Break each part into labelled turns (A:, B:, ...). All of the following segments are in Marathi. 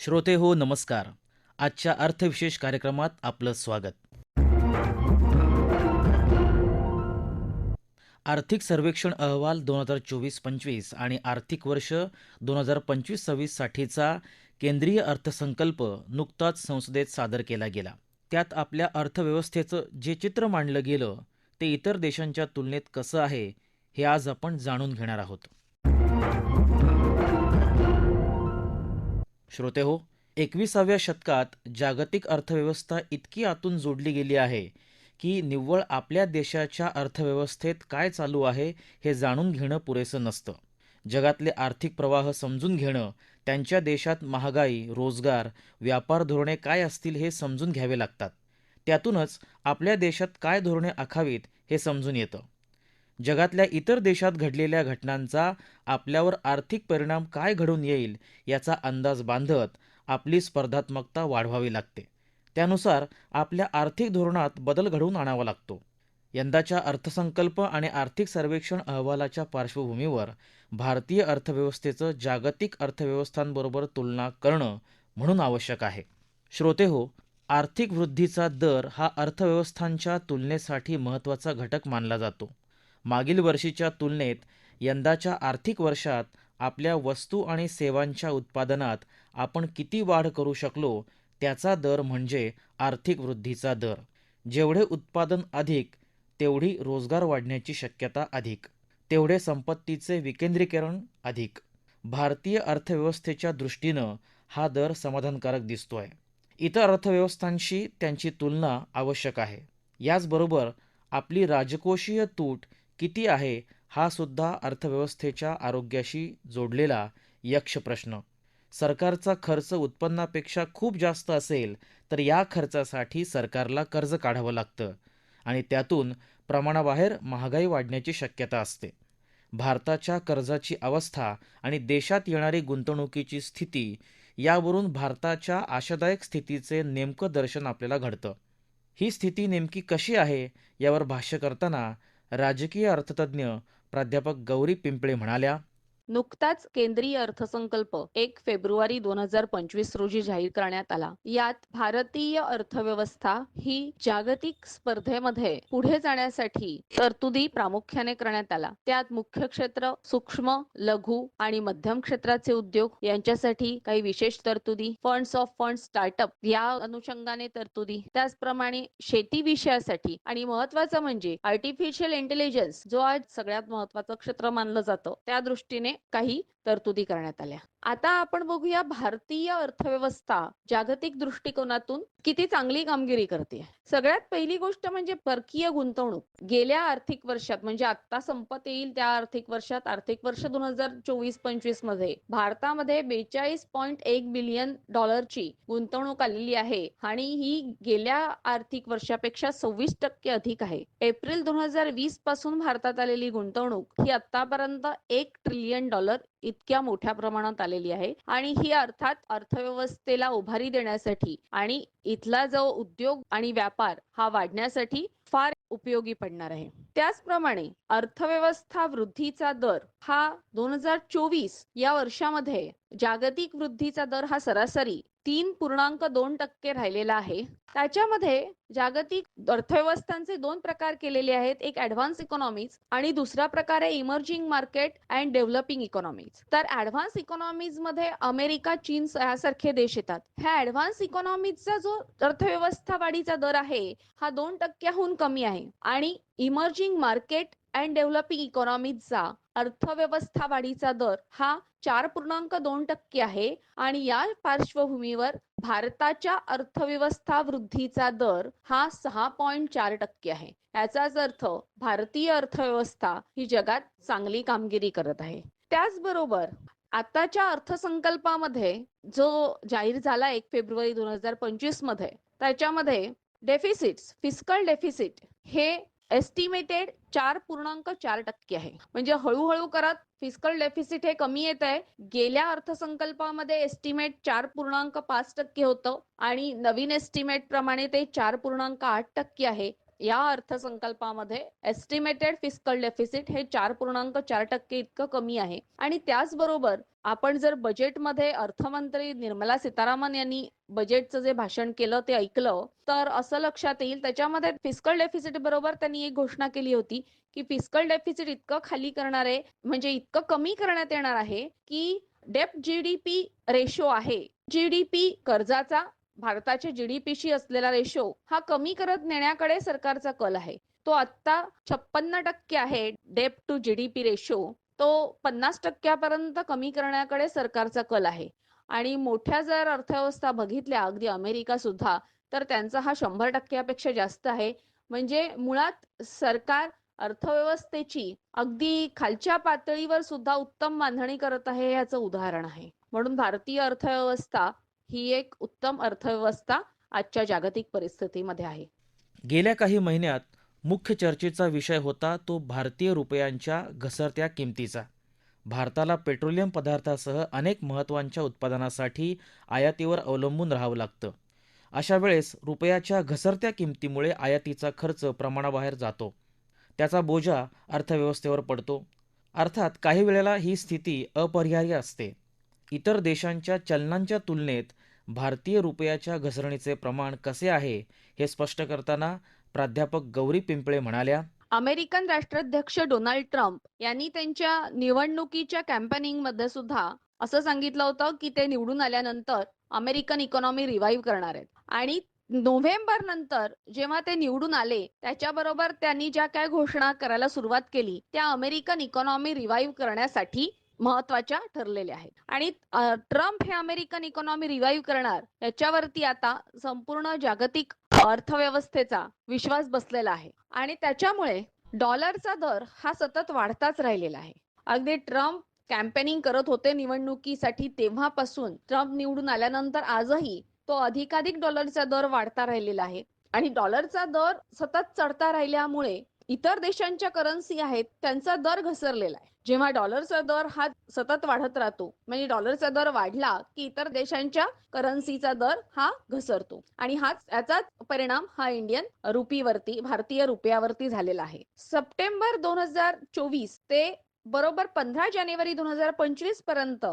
A: श्रोते हो नमस्कार. आजच्या अर्थविशेष कार्यक्रमात आपलं स्वागत. आर्थिक सर्वेक्षण अहवाल दोन हजार चोवीस पंचवीस आणि आर्थिक वर्ष दोन हजार पंचवीस सव्वीससाठीचा केंद्रीय अर्थसंकल्प नुकताच संसदेत सादर केला गेला. त्यात आपल्या अर्थव्यवस्थेचं जे चित्र मांडलं गेलं ते इतर देशांच्या तुलनेत कसं आहे हे आज आपण जाणून घेणार आहोत. श्रोते हो एकविसाव्या शतकात जागतिक अर्थव्यवस्था इतकी आतून जोडली गेली आहे की निव्वळ आपल्या देशाच्या अर्थव्यवस्थेत काय चालू आहे हे जाणून घेणं पुरेसं नसतं. जगातले आर्थिक प्रवाह समजून घेणं त्यांच्या देशात महागाई रोजगार व्यापार धोरणे काय असतील हे समजून घ्यावे लागतात. त्यातूनच आपल्या देशात काय धोरणे आखावीत हे समजून येतं. जगातल्या इतर देशात घडलेल्या घटनांचा आपल्यावर आर्थिक परिणाम काय घडून येईल याचा अंदाज बांधत आपली स्पर्धात्मकता वाढवावी लागते. त्यानुसार आपल्या आर्थिक धोरणात बदल घडवून आणावा लागतो. यंदाच्या अर्थसंकल्प आणि आर्थिक सर्वेक्षण अहवालाच्या पार्श्वभूमीवर भारतीय अर्थव्यवस्थेचं जागतिक अर्थव्यवस्थांबरोबर तुलना करणं म्हणून आवश्यक आहे. श्रोते हो आर्थिक वृद्धीचा दर हा अर्थव्यवस्थांच्या तुलनेसाठी महत्त्वाचा घटक मानला जातो. मागील वर्षीच्या तुलनेत यंदाच्या आर्थिक वर्षात आपल्या वस्तू आणि सेवांच्या उत्पादनात आपण किती वाढ करू शकलो त्याचा दर म्हणजे आर्थिक वृद्धीचा दर. जेवढे उत्पादन अधिक तेवढी रोजगार वाढण्याची शक्यता अधिक. तेवढे संपत्तीचे विकेंद्रीकरण अधिक. भारतीय अर्थव्यवस्थेच्या दृष्टीनं हा दर समाधानकारक दिसतोय. इतर अर्थव्यवस्थांशी त्यांची तुलना आवश्यक आहे. याचबरोबर आपली राजकोषीय तूट किती आहे हा सुद्धा अर्थव्यवस्थेच्या आरोग्याशी जोडलेला यक्ष प्रश्न. सरकारचा खर्च उत्पन्नापेक्षा खूप जास्त असेल तर या खर्चासाठी सरकारला कर्ज काढावं लागतं आणि त्यातून प्रमाणाबाहेर महागाई वाढण्याची शक्यता असते. भारताच्या कर्जाची अवस्था आणि देशात येणारी गुंतवणुकीची स्थिती यावरून भारताच्या आशादायक स्थितीचे नेमकं दर्शन आपल्याला घडतं. ही स्थिती नेमकी कशी आहे यावर भाष्य करताना राजकीय अर्थतज्ज्ञ प्राध्यापक गौरी पिंपळे म्हणाल्या
B: नुकताच केंद्रीय अर्थसंकल्प एक फेब्रुवारी दोन हजार पंचवीस रोजी जाहीर करण्यात आला. यात भारतीय अर्थव्यवस्था ही जागतिक स्पर्धेमध्ये पुढे जाण्यासाठी तरतुदी प्रामुख्याने करण्यात आला. त्यात मुख्य क्षेत्र सूक्ष्म लघु आणि मध्यम क्षेत्राचे उद्योग यांच्यासाठी काही विशेष तरतुदी फंड्स ऑफ फंड स्टार्टअप या अनुषंगाने तरतुदी. त्याचप्रमाणे शेती विषयासाठी आणि महत्वाचं म्हणजे आर्टिफिशियल इंटेलिजन्स जो आज सगळ्यात महत्वाचं क्षेत्र मानलं जातं. त्या दृष्टीने काही तरतुदी करण्यात आल्या. आता आपण बघूया भारतीय अर्थव्यवस्था जागतिक दृष्टिकोनातून किती चांगली कामगिरी करते. सगळ्यात पहिली गोष्ट म्हणजे परकीय गुंतवणूक. गेल्या आर्थिक वर्षात म्हणजे आता संपत येईल त्या आर्थिक वर्षात आर्थिक वर्ष दोन हजार चोवीस पंचवीसमध्ये भारतामध्ये बेचाळीस पॉईंट एक बिलियन डॉलरची गुंतवणूक आलेली आहे आणि ही गेल्या आर्थिक वर्षापेक्षा सव्वीस टक्के अधिक आहे. एप्रिल दोन हजार वीसपासून भारतात आलेली गुंतवणूक ही आतापर्यंत एक ट्रिलियन डॉलर इतक्या मोठ्या प्रमाणात आलेली आहे. आणि ही अर्थात अर्थव्यवस्थेला उभारी देण्यासाठी आणि इथला जो उद्योग आणि व्यापार हा वाढण्यासाठी फार उपयोगी पडणार आहे. त्याचप्रमाणे अर्थव्यवस्था वृद्धीचा दर हा दोन हजार चोवीस या वर्षामध्ये जागतिक वृद्धीचा दर हा सरासरी तीन पूर्णांक दोन टक्के राहिलेला आहे. त्याच्यामध्ये जागतिक अर्थव्यवस्थांचे दोन प्रकार केलेले आहेत एक ऍडव्हान्स इकॉनॉमीज आणि दुसरा प्रकार आहे emerging market and developing economies तर ऍडव्हान्स इकॉनॉमीजमध्ये अमेरिका चीन यासारखे देश येतात. ह्या ऍडव्हान्स इकॉनॉमीजचा जो अर्थव्यवस्था वाढीचा दर आहे हा दोन टक्क्याहून कमी आहे. आणि इमर्जिंग मार्केट अँड डेव्हलपिंग इकॉनॉमीजचा अर्थव्यवस्था वाढीचा दर हा चार पूर्णांक दोन टक्के आहे. आणि या पार्श्वभूमीवर भारताच्या अर्थव्यवस्था वृद्धीचा दर हा सहा पॉइंट चार टक्के आहे. याचाच अर्थ भारतीय अर्थव्यवस्था ही जगात चांगली कामगिरी करत आहे. त्याचबरोबर आताच्या अर्थसंकल्पामध्ये जो जाहीर झाला एक फेब्रुवारी दोन हजार पंचवीसमध्ये त्याच्यामध्ये डेफिसिट फिस्कल डेफिसिट हे एस्टिमेटेड चार पूर्णांक चार टक्के आहे. म्हणजे हळूहळू करत फिस्कल डेफिसिट हे कमी येत आहे. गेल्या अर्थसंकल्पामध्ये एस्टिमेट चार पूर्णांक पाच टक्के होतं आणि नवीन एस्टिमेट प्रमाणे ते चार पूर्णांक आठ टक्के आहे. या अर्थसंकल्पामध्ये एस्टिमेटेड फिस्कल डेफिसिट हे चार पूर्णांक चार टक्के इतकं कमी आहे. आणि त्याचबरोबर आपण जर बजेटमध्ये अर्थमंत्री निर्मला सीतारामन यांनी बजेटचं जे भाषण केलं ते ऐकलं तर असं लक्षात येईल त्याच्यामध्ये फिस्कल डेफिसिट बरोबर त्यांनी एक घोषणा केली होती की फिस्कल डेफिसिट इतकं खाली करणार आहे म्हणजे इतकं कमी करण्यात येणार आहे की डेप जीडीपी रेशो आहे. जीडीपी कर्जाचा भारताच्या जीडीपीशी असलेला रेशो हा कमी करत नेण्याकडे सरकारचा कल आहे. तो आता छप्पन्न टक्के आहे. डेप टू जीडीपी रेशो तो पन्नास टक्क्यापर्यंत कमी करण्याकडे सरकारचा कल आहे. आणि मोठ्या जर अर्थव्यवस्था बघितल्या अगदी अमेरिका सुद्धा तर त्यांचा हा शंभर टक्क्यापेक्षा जास्त आहे. म्हणजे मुळात सरकार अर्थव्यवस्थेची अगदी खालच्या पातळीवर सुद्धा उत्तम बांधणी करत आहे याचं उदाहरण आहे. म्हणून भारतीय अर्थव्यवस्था ही एक उत्तम अर्थव्यवस्था आजच्या जागतिक परिस्थितीमध्ये आहे.
A: गेल्या काही महिन्यात मुख्य चर्चेचा विषय होता तो भारतीय रुपयांच्या घसरत्या किमतीचा. भारताला पेट्रोलियम पदार्थासह अनेक महत्त्वांच्या उत्पादनासाठी आयातीवर अवलंबून राहावं लागतं. अशा वेळेस रुपयाच्या घसरत्या किमतीमुळे आयातीचा खर्च प्रमाणाबाहेर जातो. त्याचा बोजा अर्थव्यवस्थेवर पडतो. अर्थात काही वेळेला ही स्थिती अपरिहार्य असते. इतर देशांच्या चलनांच्या तुलनेत भारतीय रुपयाच्या घसरणीचे प्रमाण कसे आहे हे स्पष्ट करताना प्राध्यापक गौरी पिंपळे म्हणाल्या
B: अमेरिकन राष्ट्राध्यक्ष डोनाल्ड ट्रम्प यांनी त्यांच्या निवडणुकीच्या कॅम्पेनिंगमध्ये सुद्धा असं सांगितलं होतं की ते निवडून आल्यानंतर अमेरिकन इकॉनॉमी रिव्हाइव्ह करणार आहेत. आणि नोव्हेंबर नंतर जेव्हा ते निवडून आले त्याच्याबरोबर त्यांनी ज्या काय घोषणा करायला सुरुवात केली त्या अमेरिकन इकॉनॉमी रिव्हाइव्ह करण्यासाठी महत्त्वाच्या ठरलेल्या आहेत. आणि ट्रम्प हे अमेरिकन इकॉनॉमी रिवाईव्ह करणार याच्यावरती आता संपूर्ण जागतिक अर्थव्यवस्थेचा विश्वास बसलेला आहे. आणि त्याच्यामुळे डॉलरचा दर हा सतत वाढताच राहिलेला आहे. अगदी ट्रम्प कॅम्पेनिंग करत होते निवडणुकीसाठी तेव्हापासून ट्रम्प निवडून आल्यानंतर आजही तो अधिकाधिक डॉलरचा दर वाढता राहिलेला आहे. आणि डॉलरचा दर सतत चढता राहिल्यामुळे इतर देशांच्या करन्सी आहेत त्यांचा दर घसरलेला आहे. जेव्हा डॉलरचा दर हा सतत वाढत राहतो म्हणजे डॉलरचा दर वाढला की इतर देशांच्या करन्सीचा दर हा घसरतो. आणि हाच याचाच परिणाम हा इंडियन रुपीवरती भारतीय रुपयावरती झालेला आहे. सप्टेंबर दोन हजार चोवीस ते बरोबर पंधरा जानेवारी दोन हजार पंचवीसपर्यंत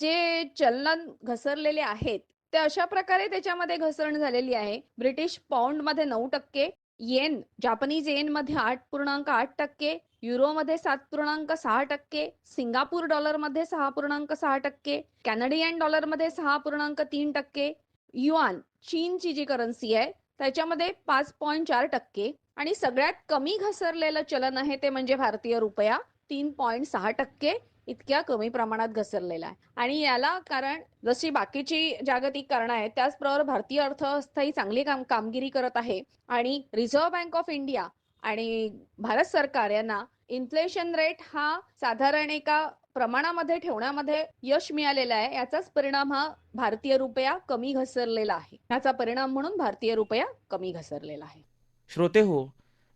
B: जे चलन घसरलेले आहेत ते अशा प्रकारे त्याच्यामध्ये घसरण झालेली आहे. ब्रिटिश पाऊंडमध्ये नऊ टक्के येन जापनीज येन मध्ये आठ पूर्णांक आठ टक्के युरो मध्ये सात पूर्णांक सहा टक्के सिंगापूर डॉलरमध्ये सहा पूर्णांक सहा टक्के कॅनडियन डॉलरमध्ये सहा पूर्णांक तीन टक्के युआन चीनची जी करन्सी आहे त्याच्यामध्ये पाच पॉईंट चार टक्के आणि सगळ्यात कमी घसरलेलं चलन आहे ते म्हणजे भारतीय रुपया तीन पॉईंट सहा टक्के. इतक्या कमी प्रमाणात घसरलेला आहे. आणि याला कारण जशी बाकीची जागतिक कारणं आहेत त्याचबरोबर भारतीय अर्थव्यवस्था ही चांगली काम कामगिरी करत आहे. आणि रिझर्व्ह बँक ऑफ इंडिया आणि भारत सरकार यांना इन्फ्लेशन रेट हा साधारण एका प्रमाणामध्ये ठेवण्यामध्ये यश मिळालेलं आहे. याचाच परिणाम हा भारतीय रुपया कमी घसरलेला आहे. याचा परिणाम म्हणून भारतीय रुपया कमी घसरलेला आहे.
A: श्रोते हो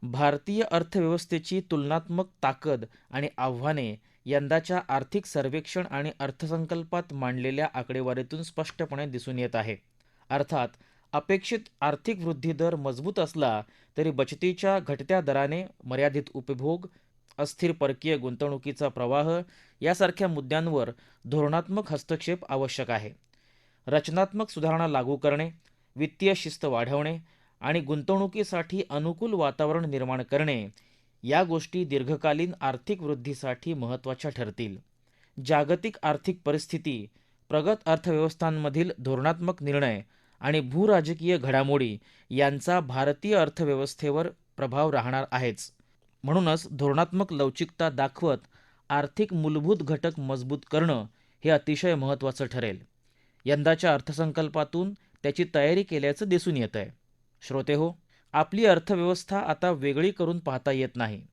A: भारतीय अर्थव्यवस्थेची तुलनात्मक ताकद आणि आव्हाने यंदाच्या आर्थिक सर्वेक्षण आणि अर्थसंकल्पात मांडलेल्या आकडेवारीतून स्पष्टपणे दिसून येत आहे. अर्थात अपेक्षित आर्थिक वृद्धी दर मजबूत असला तरी बचतीच्या घटत्या दराने मर्यादित उपभोग अस्थिर परकीय गुंतवणुकीचा प्रवाह यासारख्या मुद्द्यांवर धोरणात्मक हस्तक्षेप आवश्यक आहे. रचनात्मक सुधारणा लागू करणे वित्तीय शिस्त वाढवणे आणि गुंतवणुकीसाठी अनुकूल वातावरण निर्माण करणे या गोष्टी दीर्घकालीन आर्थिक वृद्धीसाठी महत्त्वाच्या ठरतील. जागतिक आर्थिक परिस्थिती प्रगत अर्थव्यवस्थांमधील धोरणात्मक निर्णय आणि भूराजकीय घडामोडी यांचा भारतीय अर्थव्यवस्थेवर प्रभाव राहणार आहेच. म्हणूनच धोरणात्मक लवचिकता दाखवत आर्थिक मूलभूत घटक मजबूत करणं हे अतिशय महत्त्वाचं ठरेल. यंदाच्या अर्थसंकल्पातून त्याची तयारी केल्याचं दिसून येत आहे श्रोते हो आपली अर्थव्यवस्था आता वेगळी करून पाहता येत नाही.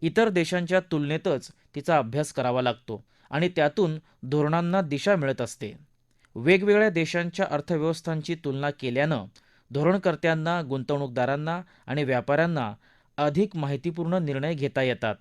A: इतर देशांच्या तुलनेतच तिचा अभ्यास करावा लागतो आणि त्यातून धोरणांना दिशा मिळत असते. वेगवेगळ्या देशांच्या अर्थव्यवस्थांची तुलना केल्यानं धोरणकर्त्यांना गुंतवणूकदारांना आणि व्यापाऱ्यांना अधिक माहितीपूर्ण निर्णय घेता येतात.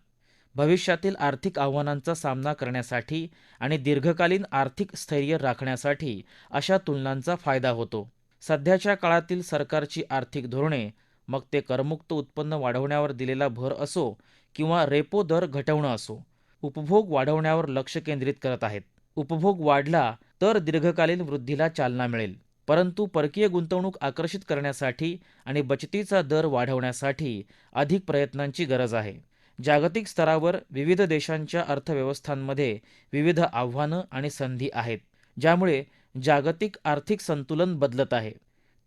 A: भविष्यातील आर्थिक आव्हानांचा सामना करण्यासाठी आणि दीर्घकालीन आर्थिक स्थैर्य राखण्यासाठी अशा तुलनांचा फायदा होतो. सध्याच्या काळातील सरकारची आर्थिक धोरणे मग ते करमुक्त उत्पन्न वाढवण्यावर दिलेला भर असो किंवा रेपो दर घटवणं असो उपभोग वाढवण्यावर लक्ष केंद्रित करत आहेत. उपभोग वाढला तर दीर्घकालीन वृद्धीला चालना मिळेल परंतु परकीय गुंतवणूक आकर्षित करण्यासाठी आणि बचतीचा दर वाढवण्यासाठी अधिक प्रयत्नांची गरज आहे. जागतिक स्तरावर विविध देशांच्या अर्थव्यवस्थांमध्ये विविध आव्हानं आणि संधी आहेत ज्यामुळे जागतिक आर्थिक संतुलन बदलत आहे.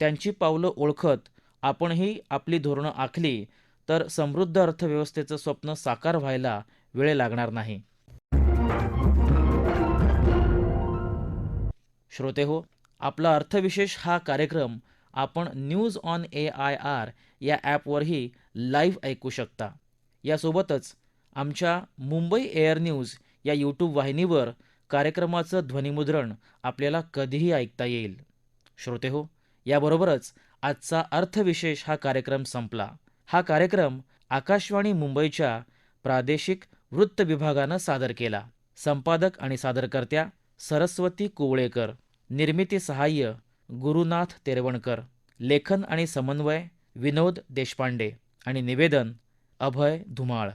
A: त्यांची पावलं ओळखत आपणही आपली धोरणं आखली तर समृद्ध अर्थव्यवस्थेचं स्वप्न साकार व्हायला वेळ लागणार नाही. श्रोते हो आपला अर्थविशेष हा कार्यक्रम आपण news on A I R या ॲपवरही लाईव्ह ऐकू शकता. यासोबतच आमच्या मुंबई एअर न्यूज या यूट्यूब वाहिनीवर कार्यक्रमाचं ध्वनिमुद्रण आपल्याला कधीही ऐकता येईल. श्रोते हो याबरोबरच आजचा अर्थविशेष हा कार्यक्रम संपला. हा कार्यक्रम आकाशवाणी मुंबईच्या प्रादेशिक वृत्त विभागानं सादर केला. संपादक आणि सादरकर्त्या सरस्वती कुवळेकर. निर्मिती सहाय्य गुरुनाथ तेरवणकर. लेखन आणि समन्वय विनोद देशपांडे. आणि निवेदन अभय धुमाळ.